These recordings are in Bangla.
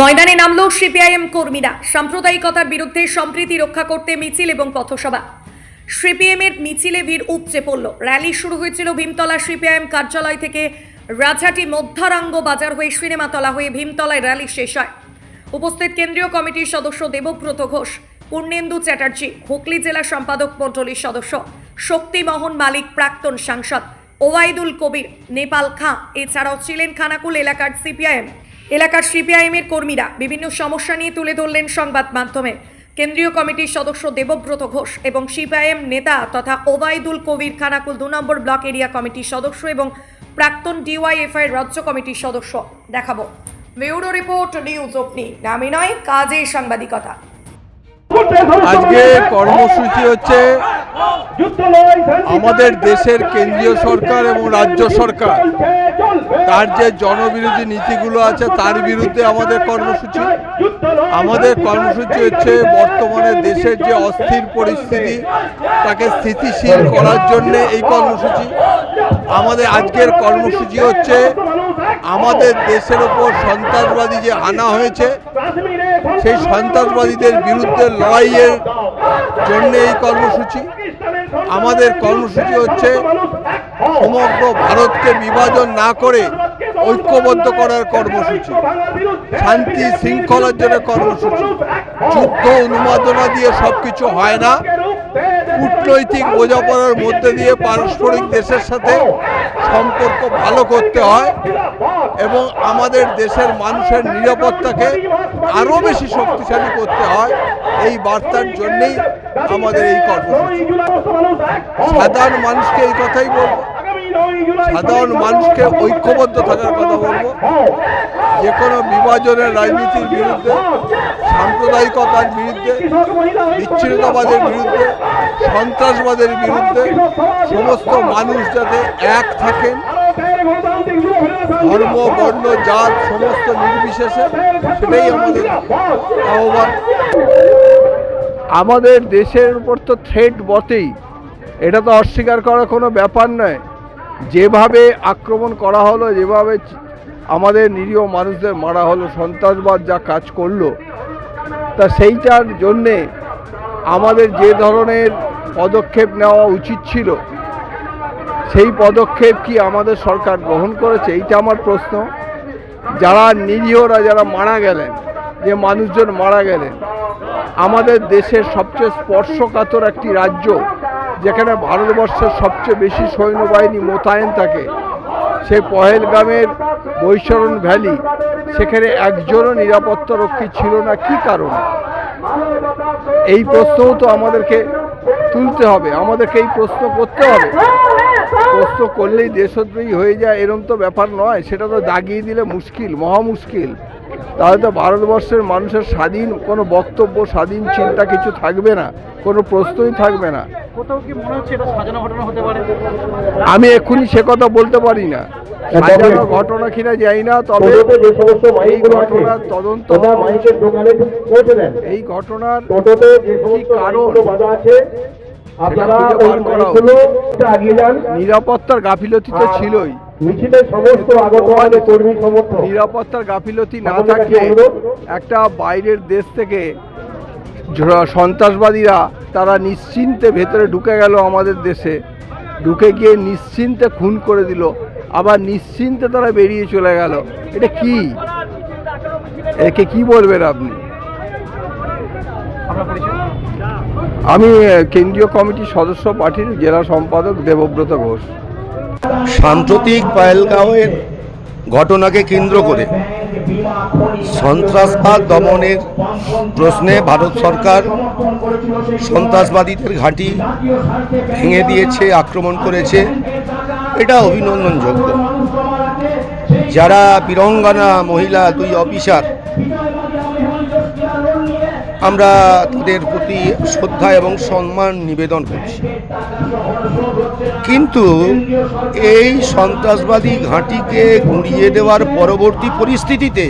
ময়দানে নামল সিপিআইএম কর্মীরা। সাম্প্রদায়িকতার বিরুদ্ধে সম্প্রীতি রক্ষা করতে মিছিল এবং পথসভা। সিপিএম এর মিছিলে ভিড় উপচে পড়ল। র্যালি শুরু হয়েছিল ভীমতলা সিপিআইএম কার্যালয় থেকে। রাজহাটি মধ্যারাঙ্গ বাজার হয়ে সিনেমাতলা হয়ে ভীমতলায় র্যালি শেষ হয়। উপস্থিত কেন্দ্রীয় কমিটির সদস্য দেবব্রত ঘোষ, পূর্ণেন্দু চ্যাটার্জি, হুগলি জেলা সম্পাদক মণ্ডলীর সদস্য, শক্তিমোহন মালিক, প্রাক্তন সাংসদ ওয়াইদুল কবির, নেপাল খাঁ, এছাড়াও ছিলেন খানাকুল এলাকার সিপিআইএম। এলাকার সিপিআইএমের কর্মীরা বিভিন্ন সমস্যা নিয়ে তুলে ধরলেন সংবাদ মাধ্যমে। কেন্দ্রীয় কমিটির সদস্য দেবব্রত ঘোষ এবং সিপিআইএম নেতা তথা ওবায়দুল কবির খানাকুল দু নম্বর ব্লক এরিয়া কমিটির সদস্য এবং প্রাক্তন ডিওয়াইএফআই রাজ্য কমিটির সদস্য। দেখাবো। ব্যুরো রিপোর্ট, নিউজ অগ্নি নামে নয় কাজে সাংবাদিকতা। আজকে কর্মসূচি হচ্ছে আমাদের দেশের কেন্দ্রীয় সরকার এবং রাজ্য সরকার। তার যে জনবিরোধী নীতিগুলো আছে তার বিরুদ্ধে আমাদের কর্মসূচি। আমাদের কর্মসূচি হচ্ছে বর্তমানে দেশের যে অস্থির পরিস্থিতি তাকে স্থিতিশীল করার জন্য এই কর্মসূচি। আমাদের আজকের কর্মসূচি হচ্ছে আমাদের দেশের ওপর সন্ত্রাসবাদী যে আনা হয়েছে, সেই সন্ত্রাসবাদীদের বিরুদ্ধে লড়াইয়ের জন্য এই কর্মসূচি। আমাদের কর্মসূচি হচ্ছে সমগ্র ভারতকে বিভাজন না করে ঐক্যবদ্ধ করার কর্মসূচি, শান্তি শৃঙ্খলার জন্য কর্মসূচি। যুদ্ধ উন্মাদনা দিয়ে সব কিছু হয় না। কূটনৈতিক বোঝাপড়ার মধ্যে দিয়ে পারস্পরিক দেশের সাথে সম্পর্ক ভালো করতে হয় এবং আমাদের দেশের মানুষের নিরাপত্তাকে আরও বেশি শক্তিশালী করতে হয়, এই বার্তার জন্যেই আমাদের এই কর্মসূচি। সাধারণ মানুষকে এই কথাই বলব। সাধারণ মানুষকে ঐক্যবদ্ধ থাকার কথা বলব। যে কোনো বিভাজনের রাজনীতির বিরুদ্ধে, সাম্প্রদায়িকতার বিরুদ্ধে, বিচ্ছিন্নতাবাদের বিরুদ্ধে, সন্ত্রাসবাদের বিরুদ্ধে সমস্ত মানুষ যাতে এক থাকেন। ধর্ম, বর্ণ, জাত, সমস্ত নির্বিশেষে সেটাই আমাদের আহ্বান। আমাদের দেশের উপর তো থ্রেট বটেই। এটা তো অস্বীকার করার কোনো ব্যাপার নয়। যেভাবে আক্রমণ করা হলো, যেভাবে আমাদের নিরীহ মানুষদের মারা হলো, সন্ত্রাসবাদ যা কাজ করল, তা সেইটার জন্যে আমাদের যে ধরনের পদক্ষেপ নেওয়া উচিত ছিল, সেই পদক্ষেপ কি আমাদের সরকার গ্রহণ করেছে? এইটা আমার প্রশ্ন। যারা নিরীহরা, যারা মারা গেলেন, যে মানুষজন মারা গেলেন, আমাদের দেশের সবচেয়ে স্পর্শকাতর একটি রাজ্য যেখানে ভারতবর্ষের সবচেয়ে বেশি সৈন্যবাহিনী মোতায়েন থাকে সেই পহেলগামের বৈশরণ ভ্যালি। সেখানে একজনও নিরাপত্তা রক্ষী ছিল না। কি কারণ? এই প্রশ্নও তো আমাদেরকে তুলতে হবে। আমাদেরকে এই প্রশ্ন করতে হবে। প্রশ্ন করলেই দেশদ্রোহী হয়ে যায়, এরম তো ব্যাপার নয়। সেটা তো দাগিয়ে দিলে মুশকিল, মহা মুশকিল। তাহলে তো ভারতবর্ষের মানুষের স্বাধীন কোনো বক্তব্য স্বাধীন চিন্তা কিছু থাকবে না কোনো প্রশ্নই থাকবে না। কোথাও কি মনে হচ্ছে এটা সাজানো ঘটনা আমি এক্ষুনি সে কথা বলতে পারি না। ঘটনা কিনা যাই না তবে এই ঘটনার তদন্ত এই ঘটনার কারণ? নিরাপত্তার গাফিলতি তো ছিলই। মিছিলের সমস্ত আগত কর্মী সমর্থক। নিরাপত্তার গাফিলতি না থাকলে একটা বাইরের দেশ থেকে সন্ত্রাসবাদীরা তারা নিশ্চিন্তে ভেতরে ঢুকে গেল আমাদের দেশে। ঢুকে গিয়ে নিশ্চিন্তে খুন করে দিল। আবার নিশ্চিন্তে তারা বেরিয়ে চলে গেল। এটা কি? একে কি বলবেন আপনি? আমি কেন্দ্রীয় কমিটির সদস্য পার্টির জেলা সম্পাদক দেবব্রত ঘোষ। সাম্প্রতিক পায়েলগাঁওয়ের ঘটনাকে কেন্দ্র করে সন্ত্রাসবাদ দমনের প্রশ্নে ভারত সরকার সন্ত্রাসবাদীদের ঘাঁটি ভেঙে দিয়েছে, আক্রমণ করেছে। এটা অভিনন্দনযোগ্য। যারা বীরঙ্গনা মহিলা দুই অফিসার আমরা তাদের প্রতি শ্রদ্ধা এবং সম্মান নিবেদন করছি। কিন্তু এই সন্ত্রাসবাদী ঘাঁটিকে গুঁড়িয়ে দেওয়ার পরবর্তী পরিস্থিতিতে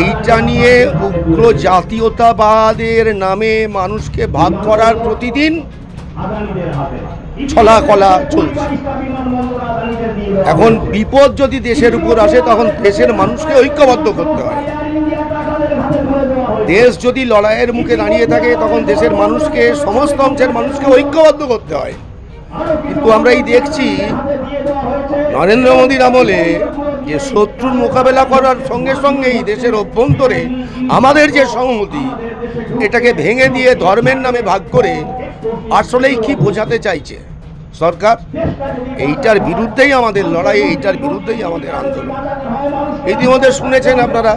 এইটা নিয়ে উগ্র জাতীয়তাবাদের নামে মানুষকে ভাগ করার প্রতিদিন ছলা কলা চলছে। এখন বিপদ যদি দেশের উপর আসে, তখন দেশের মানুষকে ঐক্যবদ্ধ করতে হয়। দেশ যদি লড়াইয়ের মুখে দাঁড়িয়ে থাকে, তখন দেশের মানুষকে, সমস্ত অংশের মানুষকে ঐক্যবদ্ধ করতে হয়। কিন্তু আমরা এই দেখছি, নরেন্দ্র মোদীর আমলে যে শত্রুর মোকাবেলা করার সঙ্গে সঙ্গেই দেশের অভ্যন্তরে আমাদের যে সংহতি, এটাকে ভেঙে দিয়ে ধর্মের নামে ভাগ করে আসলেই কি বোঝাতে চাইছে সরকার? এইটার বিরুদ্ধেই আমাদের লড়াই, এইটার বিরুদ্ধেই আমাদের আন্দোলন। ইতিমধ্যে শুনেছেন আপনারা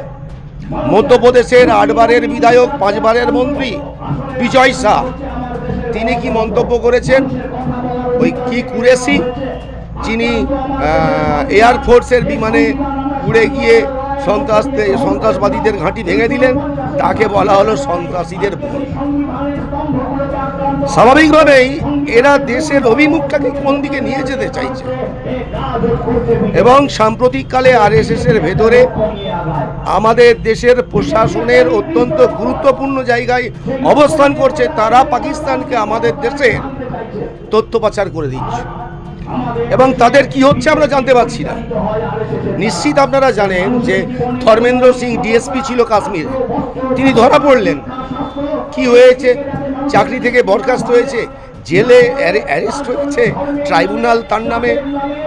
মধ্যপ্রদেশের আটবারের বিধায়ক, পাঁচবারের মন্ত্রী বিজয় শাহ। তিনি কি মন্তব্য করেছেন? ওই কি কুরেসি যিনি এয়ারফোর্সের বিমানে উড়ে গিয়ে সন্ত্রাস, সন্ত্রাসবাদীদের ঘাঁটি ভেঙে দিলেন, তাকে বলা হলো সন্ত্রাসীদের বোন স্বাভাবিকভাবেই এরা দেশের অভিমুখটাকে কোন দিকে নিয়ে যেতে চাইছে? এবং সাম্প্রতিককালে এর ভেতরে আমাদের দেশের প্রশাসনের অত্যন্ত গুরুত্বপূর্ণ জায়গায় অবস্থান করছে, তারা পাকিস্তানকে আমাদের দেশে তথ্য পাচার করে দিচ্ছে। এবং তাদের কি হচ্ছে আমরা জানতে পারছি না। নিশ্চিত আপনারা জানেন যে ধর্মেন্দ্র সিং ডিএসপি ছিল কাশ্মীর। তিনি ধরা পড়লেন। কি হয়েছে? চাকরি থেকে বরখাস্ত হয়েছে, জেলে অ্যারেস্ট হয়েছে, ট্রাইব্যুনাল তার নামে।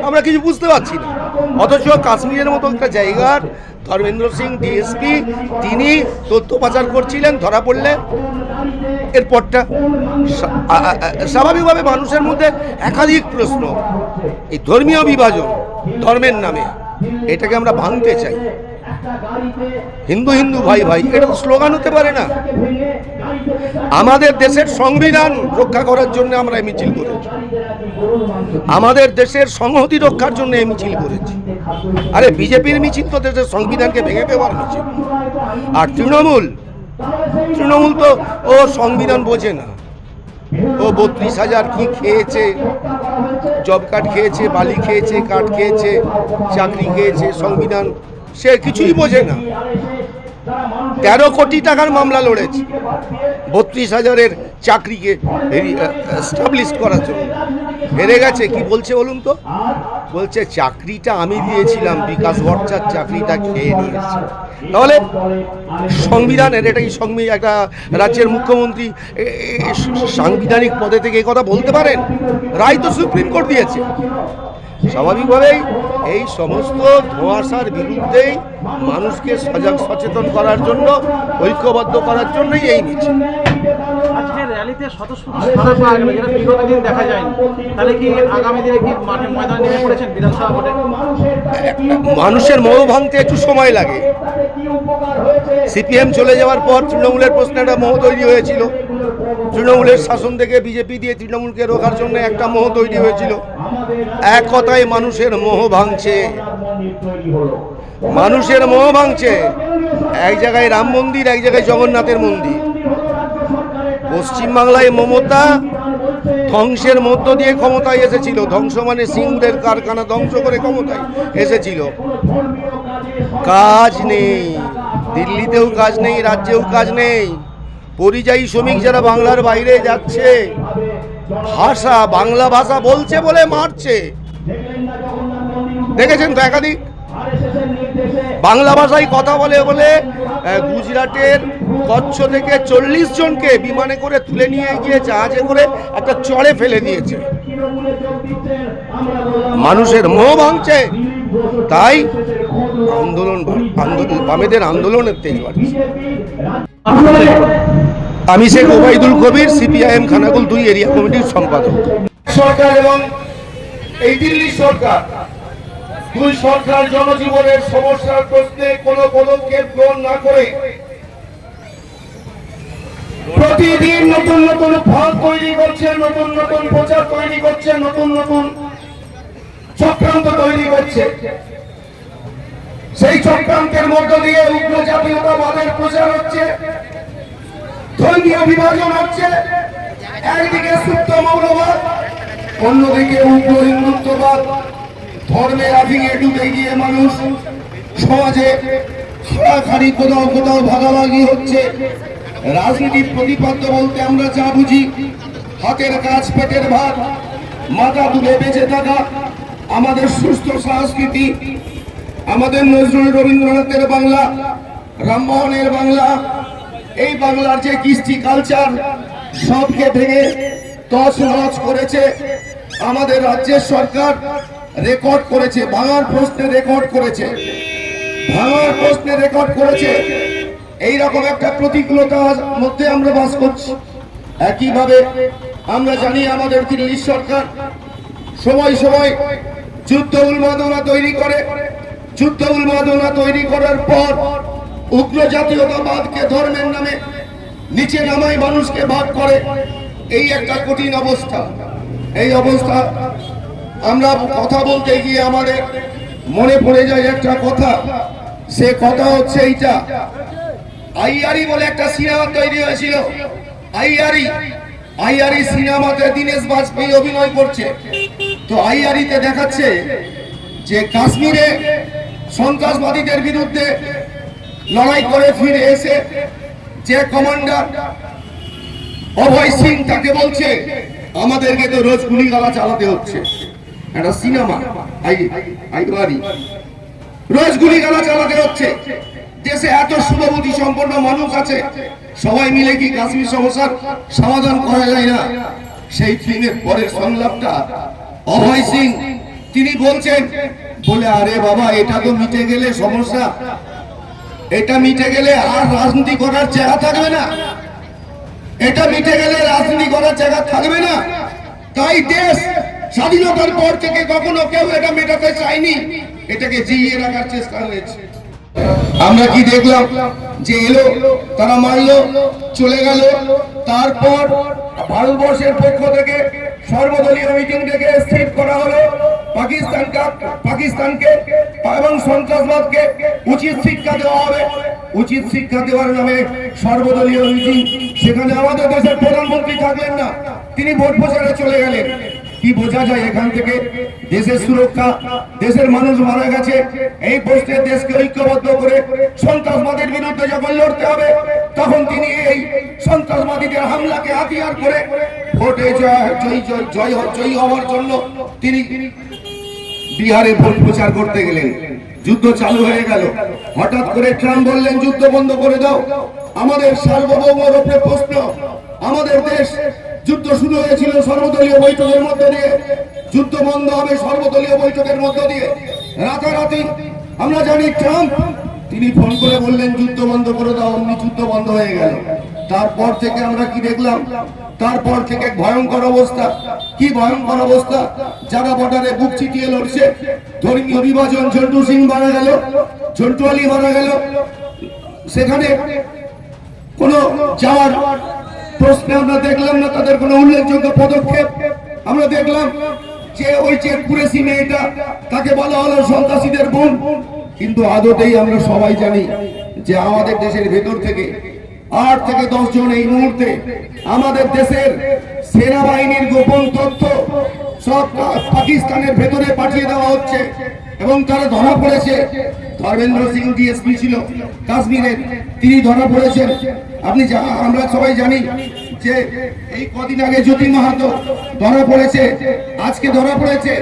আমরা কিছু বুঝতে পারছি না। অথচ কাশ্মীরের মতো একটা জায়গার ধর্মেন্দ্র সিং ডিএসপি, তিনি তথ্য পাচার করছিলেন, ধরা পড়লে এরপরটা স্বাভাবিকভাবে মানুষের মধ্যে একাধিক প্রশ্ন। এই ধর্মীয় বিভাজন, ধর্মের নামে, এটাকে আমরা ভাঙতে চাই। হিন্দু হিন্দু ভাই ভাই এটা তো স্লোগান হতে পারে না। আমাদের দেশের সংবিধান রক্ষা করার জন্য আমরা এই মিছিল করেছি। আমাদের দেশের সংহতি রক্ষার জন্য এই মিছিল করেছি। আরে বিজেপির মিছিল তো দেশের সংবিধানকে ভেঙে দেওয়ার মিছিল। আর তৃণমূল তৃণমূল তো ও সংবিধান বোঝে না। ও বত্রিশ হাজার কি খেয়েছে জব কার্ড খেয়েছে বালি খেয়েছে কাঠ খেয়েছে চাকরি খেয়েছে সংবিধান সে কিছুই বোঝে না। তেরো কোটি টাকার মামলা লড়েছে। বত্রিশ হাজারের চাকরিকে স্টাবলিশ করার জন্য। হেরে গেছে, কি বলছে বলুন তো? বলছে, চাকরিটা আমি দিয়েছিলাম, বিকাশ ভট্টার চাকরিটা খেয়ে নিয়েছে। তাহলে সংবিধানের এটা কি সংবিধান একটা রাজ্যের মুখ্যমন্ত্রী সাংবিধানিক পদে থেকে এই কথা বলতে পারেন? রায় তো সুপ্রিম কোর্ট দিয়েছে। স্বাভাবিকভাবেই এই সমস্ত ধোঁয়াশার বিরুদ্ধেই মানুষকে সজাগ সচেতন করার জন্য ঐক্যবদ্ধ করার জন্যই এই মিছিল আজকে র্যালিতে স্বতঃস্ফূর্ত সারা পাওয়া গেল। যেটা বিগত দিন দেখা যায়নি। তাহলে কি আগামী দিনে কি মাঠে ময়দানে নেমে পড়েছেন বিধানসভা ভোটে? মানুষের মোহ ভাঙতে একটু সময় লাগে। সিপিএম চলে যাওয়ার পর তৃণমূলের প্রশ্নে একটা মোহ তৈরি হয়েছিল। তৃণমূলের শাসন থেকে বিজেপি দিয়ে তৃণমূলকে রোখার জন্য একটা মোহ তৈরি হয়েছিল। এক কথায় মানুষের মোহ ভাঙছে। মানুষের মোহ ভাঙছে। এক জায়গায় রাম মন্দির, এক জায়গায় জগন্নাথের মন্দির। পশ্চিমবাংলায় মমতা ধ্বংসের মধ্য দিয়ে ক্ষমতায় এসেছিল। ধ্বংস মানে সিংহের কারখানা ধ্বংস করে ক্ষমতায় এসেছিল। কাজ নেই। দিল্লিতেও কাজ নেই, রাজ্যেও কাজ নেই। পরিযায়ী শ্রমিক যারা বাংলার বাইরে যাচ্ছে, ভাষা, বাংলা ভাষা বলছে বলে মারছে। দেখেছেন তো একাধিক? বাংলা ভাষায় কথা বলে বলে গুজরাটের কচ্ছ থেকে চল্লিশ জনকে বিমানে করে তুলে নিয়ে গিয়ে জাহাজে করে একটা চড়ে ফেলে দিয়েছে। মানুষের মোহ ভাঙছে। তাই আন্দোলন, বামেদের আন্দোলনের তেজ বাড়ছে। আমি শেখ ওবায়দুল কবির, সিপিআইএম খানাকুল দুই এরিয়া কমিটির সম্পাদক। সরকার এবং এই দিল্লি সরকার, দুই সরকার জনজীবনের সমস্যার প্রশ্নে কোনো পদক্ষেপ গ্রহণ না করে প্রতিদিন নতুন নতুন ফল তৈরি করছে, নতুন নতুন প্রচার তৈরি করছে, নতুন নতুন চক্রান্ত তৈরি করছে। সেই চক্রান্তের মধ্য দিয়ে উগ্র জাতীয়তাবাদের প্রচার হচ্ছে, ধর্মীয় বিভাজন হচ্ছে, একদিকে সুপ্ত মৌলবাদ, অন্যদিকে উগ্র হিন্দুত্ববাদ। ধর্মের আফিংয়ে ডুবে গিয়ে মানুষ সমাজে খাড়াখাড়ি কোথাও কোথাও ভাগাভাগি হচ্ছে। রাজনীতির প্রতিপাদ্য বলতে আমরা যা বুঝি, হাতের কাজ, পেটের ভাত, মাথা তুলে বেঁচে থাকা, আমাদের সুস্থ সংস্কৃতি আমাদের নজরুল রবীন্দ্রনাথের বাংলা, রামমোহনের বাংলা, এই বাংলার যে কৃষ্টি কালচার সবকে ভেঙে তস নছ করেছে আমাদের রাজ্যের সরকার রেকর্ড করেছে, ভাঙার প্রশ্নে রেকর্ড করেছে, ভাঙার প্রশ্নে রেকর্ড করেছে। এই রকম একটা প্রতিকূলতার মধ্যে আমরা বাস করছি। একইভাবে আমরা জানি আমাদের দিল্লির সরকার সময় সময় যুদ্ধ উন্মাদনা তৈরি করে। যুদ্ধ উন্মাদনা তৈরি করার পর উগ্র জাতীয়তাবাদকে ধর্মের নামে নিচে নামায় মানুষকে ভাগ করে। এই একটা কঠিন অবস্থা। এই অবস্থা আমরা কথা বলতে গিয়ে আমাদের মনে পড়ে যায় একটা কথা। সে কথা হচ্ছে এইটা। আইয়ারি বলে একটা সিনেমা তৈরি হয়েছিল। আইয়ারি। আইয়ারি সিনেমাতে দীনেশ বাজপেয়ী অভিনয় করছে। তো আইয়ারিতে দেখাচ্ছে যে কাশ্মীরে সন্ত্রাসবাদীদের বিরুদ্ধে লড়াই করে ফিরে এসে যে কমান্ডার অভয় সিং তাকে বলছে, আমাদেরকে তো রোজ গুলি গালা চালাতে হচ্ছে। একটা সিনেমা রোজ গুলি গালা চালাতে হচ্ছে। দেশে এত শুভবুদ্ধি সম্পন্ন মানুষ আছে, সবাই মিলে কি কাশ্মীর সমস্যার সমাধান করা যায় না? সেই ফিল্মের পরের সংলাপটা অভয় সিং, তিনি বলছেন বলে, আরে বাবা, এটা তো মিটে গেলে সমস্যা। এটা মিটে গেলে আর রাজনীতি করার জায়গা থাকবে না। এটা মিটে গেলে রাজনীতি করার জায়গা থাকবে না। তাই দেশ স্বাধীনতার পর থেকে কখনো কেউ এটা মেটাতে চায়নি। এটাকে জিইয়ে রাখার চেষ্টা হয়েছে। আমরা কি দেখলাম? যে এলো, তারা মারলো, চলে গেল। তারপর ভারতবর্ষের পক্ষ থেকে সর্বদলীয় মিটিং ডেকে স্থির করা হলো। পাকিস্তানকে পাকিস্তানকে এবং সন্ত্রাসবাদকে উচিত শিক্ষা দেওয়া হবে। উচিত শিক্ষা দেওয়ার নামে সর্বদলীয় মিটিং। সেখানে আমাদের দেশের প্রধানমন্ত্রী থাকলেন না, তিনি ভোট প্রচারে চলে গেলেন। কি বোঝা যায় এখান থেকে? দেশের সুরক্ষা, দেশের মানুষ মারা গেছে। এই প্রশ্নে দেশকে ঐক্যবদ্ধ করে সন্ত্রাসবাদের বিরুদ্ধে যখন লড়তে হবে তিনি এই সন্ত্রাসবাদীদের হামলাকে হাতিয়ার করে ভোটে জয় জয় জয় জয় হওয়ার জন্য তিনি বিহারে ভোট প্রচার করতে গেলেন। যুদ্ধ চালু হয়ে গেল। হঠাৎ করে ট্রাম্প বললেন, যুদ্ধ বন্ধ করে দাও। আমাদের প্রশ্ন, আমাদের দেশ যুদ্ধ শুরু হয়েছিল সর্বদলীয় বৈঠকের মধ্য দিয়ে। যুদ্ধ বন্ধ হবে সর্বদলীয় বৈঠকের মধ্য দিয়ে। রাতারাতি, আমরা জানি ট্রাম্প তিনি ফোন করে বললেন, যুদ্ধ বন্ধ করে দাও, অমনি যুদ্ধ বন্ধ হয়ে গেল। তারপর থেকে আমরা কি দেখলাম? তারপর থেকে ভয়ঙ্কর অবস্থা। কি ভয়ঙ্কর অবস্থা? যারা বর্ডারে বুক চিটিয়ে লড়ছে, ধর্মীয় বিভাজন, ঝন্টু সিং মারা গেল, ঝন্টু আলী মারা গেল। সেখানে কোনো যাওয়ার প্রশ্নে আমরা দেখলাম না, তাদের কোনো উল্লেখযোগ্য পদক্ষেপ। আমরা দেখলাম যে ওই যে কুরেশি মেয়েটা, তাকে বলা হলো সন্ত্রাসীদের বোন। কিন্তু আদতেই আমরা সবাই জানি যে আমাদের দেশের ভেতর থেকে আট থেকে দশ জন এই মুহূর্তে আমাদের দেশের সেনাবাহিনীর গোপন তথ্য সব পাকিস্তানের ভেতরে পাঠিয়ে দেওয়া হচ্ছে এবং তারা ধরা পড়েছে। ধর্মেন্দ্র সিং ডিএসপি ছিল, কাশ্মীরের। তিনি ধরা পড়েছেন। আপনি আমরা সবাই জানি যে এই কদিন আগে জ্যোতি মাহাতো ধরা পড়েছে, আজকে ধরা পড়েছে।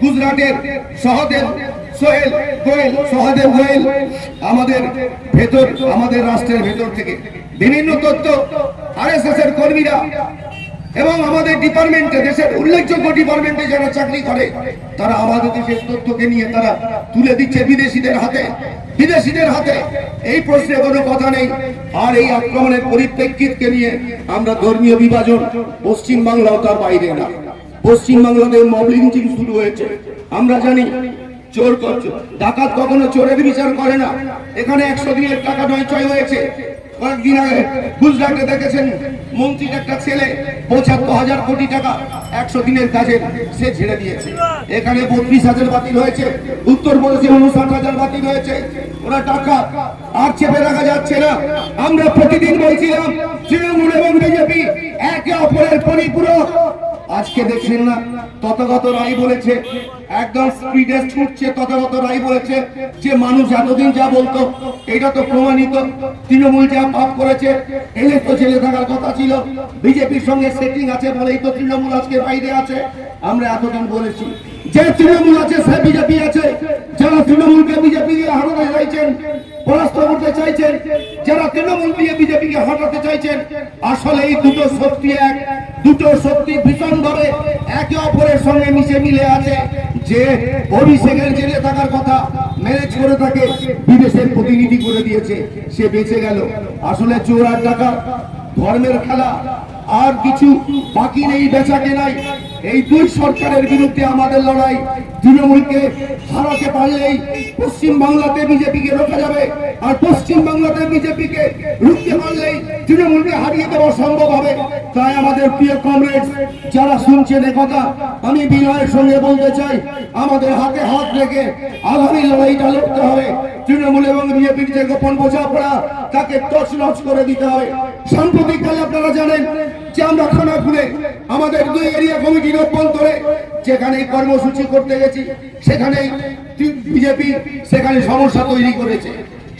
গুজরাটের সহদেব সোহেল, গোয়েল, সহদেব গোয়েল, আমাদের ভেতর, আমাদের রাষ্ট্রের ভেতর থেকে বিভিন্ন তথ্য আরএসএস এর কর্মীরা এবং আমাদের ডিপার্টমেন্টে, দেশের উল্লেখযোগ্য ডিপার্টমেন্টে যারা চাকরি করে, তারা আমাদের দেশের তথ্যকে নিয়ে তারা তুলে দিচ্ছে বিদেশিদের হাতে। বিদেশিদের হাতে। এই প্রশ্নে কোনো কথা নেই। আর এই আক্রমণের পরিপ্রেক্ষিতকে নিয়ে আমরা ধর্মীয় বিভাজন পশ্চিম বাংলাও তার বাইরে না। পশ্চিম বাংলাতে মব শুরু হয়েছে। আমরা জানি চোর করছ। ডাকাত কখনো চোরের বিচার করে না। এখানে একশো দিনের টাকা নয় চয় হয়েছে। কয়েকদিন আগে গুজরাটে দেখেছেন মন্ত্রীর একটা ছেলে, পঁচাত্তর হাজার কোটি টাকা একশো দিনের কাজে সে ছেড়ে দিয়েছে। এখানে বত্রিশ হাজার বাতিল হয়েছে। উত্তরপ্রদেশে উনষাট হাজার বাতিল হয়েছে। ওরা টাকা আর চেপে রাখা যাচ্ছে না। আমরা প্রতিদিন বলছিলাম, তৃণমূল এবং বিজেপি একে অপরের পরিপূরক। আজকে দেখছেন না, তথাগত রায় বলেছে, একদম স্পিডে ছুটছে তথাগত রায় বলেছে যে মানুষ এতদিন যা বলতো, এটা তো প্রমাণিত। তৃণমূল যা পাপ করেছে, এলে তো জেলে থাকার কথা ছিল। বিজেপির সঙ্গে সেটিং আছে বলেই তো তৃণমূল আজকে বাইরে আছে। আমরা এতদিন বলেছি। যে তৃণমূল আছে, সে বিজেপি আছে। যারা তৃণমূলকে বিজেপি দিয়ে হারাতে চাইছেন, পরাস্ত করতে চাইছেন, যারা তৃণমূল দিয়ে বিজেপিকে হটাতে চাইছেন, আসলে এই দুটো শক্তি এক। দুটো শক্তি ভীষণ ভাবে একে অপরের সঙ্গে মিশে মিলে আছে। যে অভিষেকের জেলে থাকার কথা ম্যানেজ করে তাকে বিদেশের প্রতিনিধি করে দিয়েছে, সে বেঁচে গেল। আসলে চোর আর টাকা ধর্মের খেলা, আর কিছু বাকি নেই, বেচাকে নাই। এই দুই সরকারের বিরুদ্ধে আমাদের লড়াই তৃণমূলকে হারাতে পারলেই পশ্চিম বাংলাতে বিজেপিকে রোখা যাবে আর পশ্চিম বাংলাতে বিজেপিকে রুখতে পারলেই তৃণমূলকে হারিয়ে দেওয়া সম্ভব হবে। তাই আমাদের প্রিয় কমরেড যারা শুনছেন কথা, আমি বিনয়ের সঙ্গে বলতে চাই, আমাদের হাতে হাত রেখে আগামী লড়াইটা লড়তে হবে। তৃণমূল এবং বিজেপির যে গোপন বোঝাপড়া, তাকে তছনছ করে দিতে হবে। সাম্প্রতিককালে আপনারা জানেন যে আমরা খানাপুরে আমাদের দুই এরিয়া কমিটির অভ্যন্তরে যেখানে কর্মসূচি করতে গেছি, সেখানেই বিজেপি সেখানে সমস্যা তৈরি করেছে।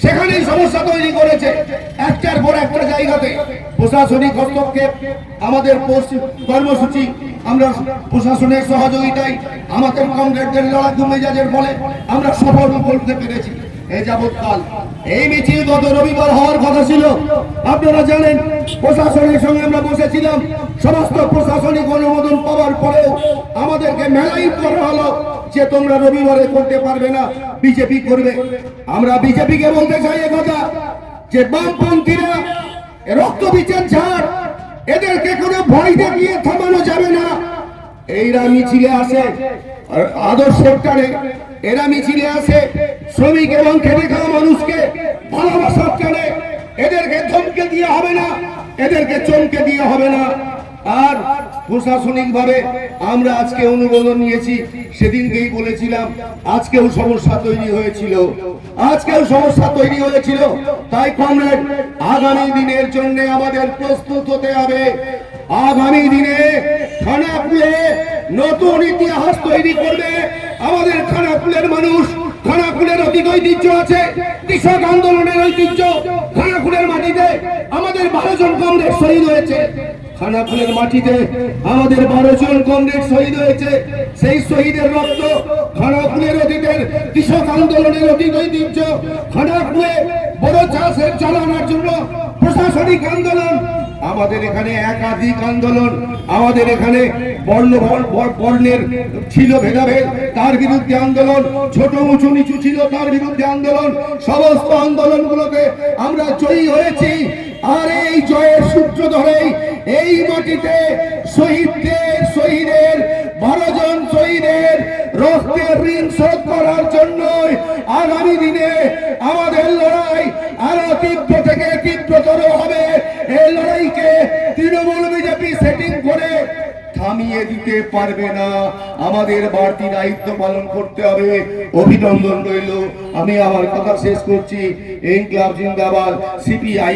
সেখানেই সমস্যা তৈরি করেছে। একটার পর একটা জায়গাতে প্রশাসনিক হস্তক্ষেপ, আমাদের কর্মসূচি, আমরা প্রশাসনের সহযোগিতায়, আমাদের কংগ্রেসদের লড়াকু মেজাজের ফলে আমরা সফল করতে পেরেছি। এই যাবৎকাল এই মিছিল গত রবিবার হওয়ার কথা ছিল। আপনারা জানেন, প্রশাসনের সঙ্গে আমরা বসেছিলাম। সমস্ত প্রশাসনিক অনুমোদন পাওয়ার পরেও আমাদেরকে মেলাই করা হলো যে তোমরা রবিবারে করতে পারবে না, বিজেপি করবে। আমরা বিজেপিকে বলতে চাই কথা, যে বামপন্থীরা রক্ত বিচার ছাড় এদেরকে কোনো ভয় দেখিয়ে থামানো যাবে না। এইরা মিছিলে আসে, আর আদর সেক্টরে এরা মিছিলে আসে, শ্রমিক এবং খেটে খাওয়া মানুষকে ভালোবাসার টানে এদেরকে ধমকে দিয়ে হবে না, এদেরকে চমকে দিয়ে হবে না। আর প্রশাসনিক ভাবে আমরা আজকে অনুমোদন নিয়েছি, সেদিনকেই বলেছিলাম, আজকেও সমস্যা তৈরি হয়েছিল। আজকেও সমস্যা তৈরি হয়েছিল, তাই কমরেড, আগামী দিনের জন্য আমাদের প্রস্তুত হতে হবে। আগামী দিনে খানাকুলে নতুন ইতিহাস তৈরি করবে। আমাদের খানাকুলের মানুষ খানাকুলের অতীত ঐতিহ্য আছে, কৃষক আন্দোলনের ঐতিহ্য খানাকুলের মাটিতে আমাদের বারো জন কমরেড শহীদ হয়েছে। খানাকুলের মাটিতে আমাদের বারো জন কমরেড শহীদ হয়েছে। সেই শহীদের রক্ত খানাকুলের অতীতের কৃষক আন্দোলনের অতীত ঐতিহ্য খানাকুলে বড় চাষের চালানোর জন্য প্রশাসনিক আন্দোলন আমাদের এখানে একাধিক আন্দোলন, আমাদের এখানে বর্ণ বর- বর- বর্ণের ছিল ভেদাভেদ, তার বিরুদ্ধে আন্দোলন, ছোট উঁচু নিচু ছিল তার বিরুদ্ধে আন্দোলন, সমস্ত আন্দোলনগুলোতে আমরা জয়ী হয়েছি। আর এই জয়ের সূত্র ধরেই এই মাটিতে শহীদদের, শহীদের বারো জন শহীদের রক্তের ঋণ শোধ করার জন্যই আগামী দিনে আমাদের লড়াই আরও তীব্র থেকে তীব্রতর হবে। এই লড়াইকে তৃণমূল বিজেপি সেটিং করে থামিয়ে দিতে পারবে না। আমাদের বাড়তি দায়িত্ব পালন করতে হবে। অভিনন্দন রইল। আমি আমার কথা শেষ করছি। এই ক্লাব জিন্দাবাদ সিপিআই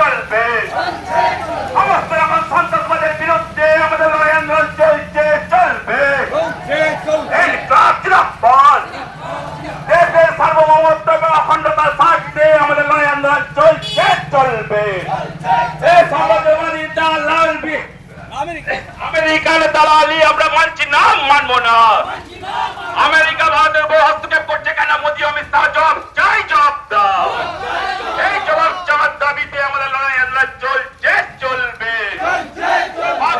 চলবে সমস্ত রকম সন্ত্রাসবাদের বিরুদ্ধে আমাদের লড়াই আন্দোলন চলছে চলবে ইনকলাব জিন্দাবাদ। দেশের সার্বভৌমত্ব এবং অখণ্ডতার স্বার্থে আমাদের লড়াই আন্দোলন চলছে চলবে এই সমাজবাদী দালাল বি- আমেরিকার দালালি আমরা মানছি না, মানবো না। আমেরিকা ভারতের বড় হস্তক্ষেপ করছে কেন মোদী অমিত শাহ জবাব চাই জবাব দাও এই জবাব চাওয়ার দাবিতে আমাদের লড়াই আন্দোলন চলছে চলবে আর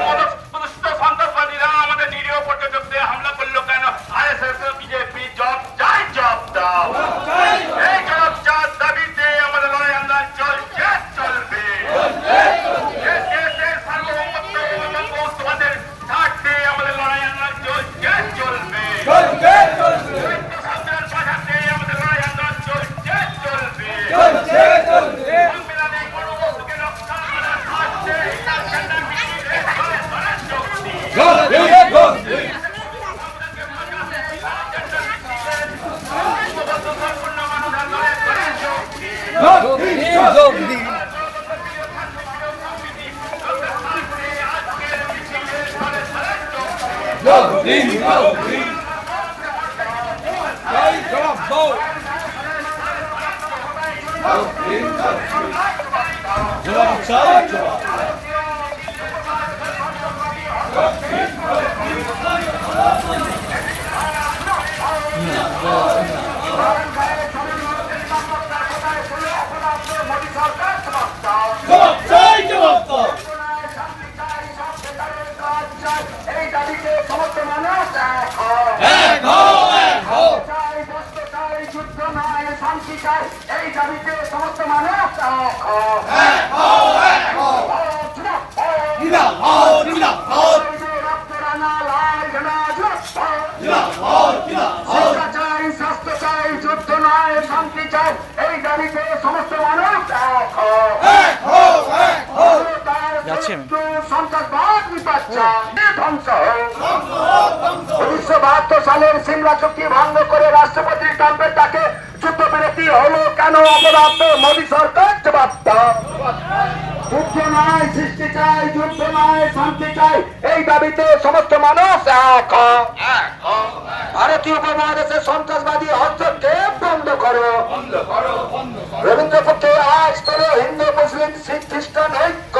মদস্ত সন্ত্রাসবাদীরা আমাদের নিরীহ পর্যটকদের হামলা করল কেন আরএসএস বিজেপি জব চাই জব দাও এই জবাব চাওয়ার এই দাবিতে সমস্ত মানুষ এক চাই কষ্ট চাই যুদ্ধ নয় শান্তি চাই এই দাবিতে সমস্ত মানুষ স্বাস্থ্য চাই যুদ্ধ নয় শান্তি চাই এই দাবিতে সমস্ত মানুষ এক যাচ্ছি আমি। সন্ত্রাসবাদ বিপদ ধ্বংস উনিশশো বাহাত্তর সালের সিমলা চুক্তি ভঙ্গ করে রাষ্ট্রপতি ট্রাম্পের যুদ্ধবিরতি হলো কেন অপরাধ মোদী সরকার জবাব দাও। যুদ্ধ নয় সৃষ্টি চাই যুদ্ধ নয় শান্তি চাই। এই দাবিতে সমস্ত মানুষ এক ভারতীয় উপমহাদেশের সন্ত্রাসবাদী হস্তক্ষেপ বন্ধ করো। রবীন্দ্রপক্ষে আজ তোর হিন্দু মুসলিম শিখ খ্রিস্টান ঐক্য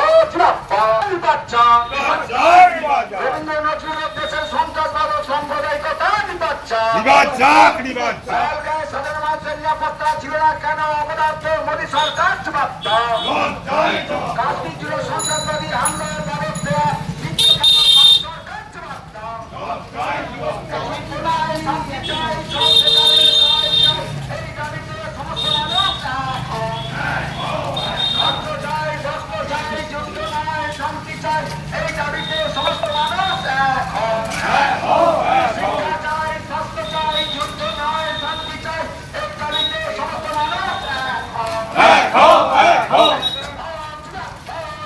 বাচ্চা রবীন্দ্র নজরুলের দেশের সন্ত্রাসবাদ ও সাম্প্রদায়িকতা নিবাচ্চা অপদার্থ মোদী সরকার জবাব দাও।